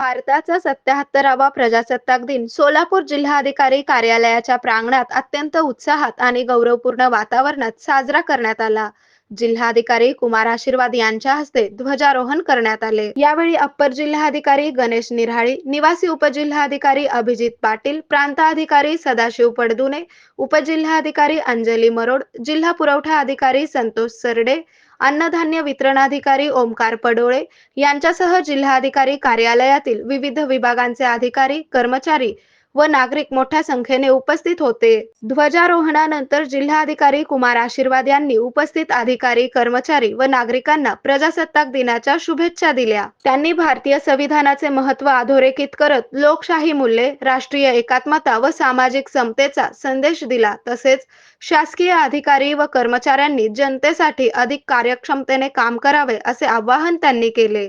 भारताचा सत्याहत्तरावा प्रजासत्ताक दिन. सोलापूर जिल्हाधिकारी कार्यालयाच्या प्रांगणात अत्यंत उत्साहात आणि गौरवपूर्ण वातावरणात साजरा करण्यात आला. जिल्हाधिकारी कुमार आशीर्वाद यांच्या हस्ते ध्वजारोहण करण्यात आले. यावेळी अप्पर जिल्हाधिकारी गणेश निराळी निवासी उपजिल्हाधिकारी अभिजित पाटील प्रांताधिकारी सदाशिव पडदुने उपजिल्हाधिकारी अंजली मरोड जिल्हा पुरवठा अधिकारी संतोष सरडे अन्नधान्य वितरणाधिकारी ओमकार पडोळे यांच्यासह जिल्हाधिकारी कार्यालयातील विविध विभागांचे अधिकारी कर्मचारी व नागरिक मोठ्या संख्येने उपस्थित होते. ध्वजारोहणानंतर जिल्हाधिकारी कुमार आशीर्वाद यांनी उपस्थित अधिकारी कर्मचारी व नागरिकांना प्रजासत्ताक दिनाच्या शुभेच्छा दिल्या. त्यांनी भारतीय संविधानाचे महत्त्व अधोरेखित करत लोकशाही मूल्ये राष्ट्रीय एकात्मता व सामाजिक समतेचा संदेश दिला. तसेच शासकीय अधिकारी व कर्मचाऱ्यांनी जनतेसाठी अधिक कार्यक्षमतेने काम करावे असे आवाहन त्यांनी केले.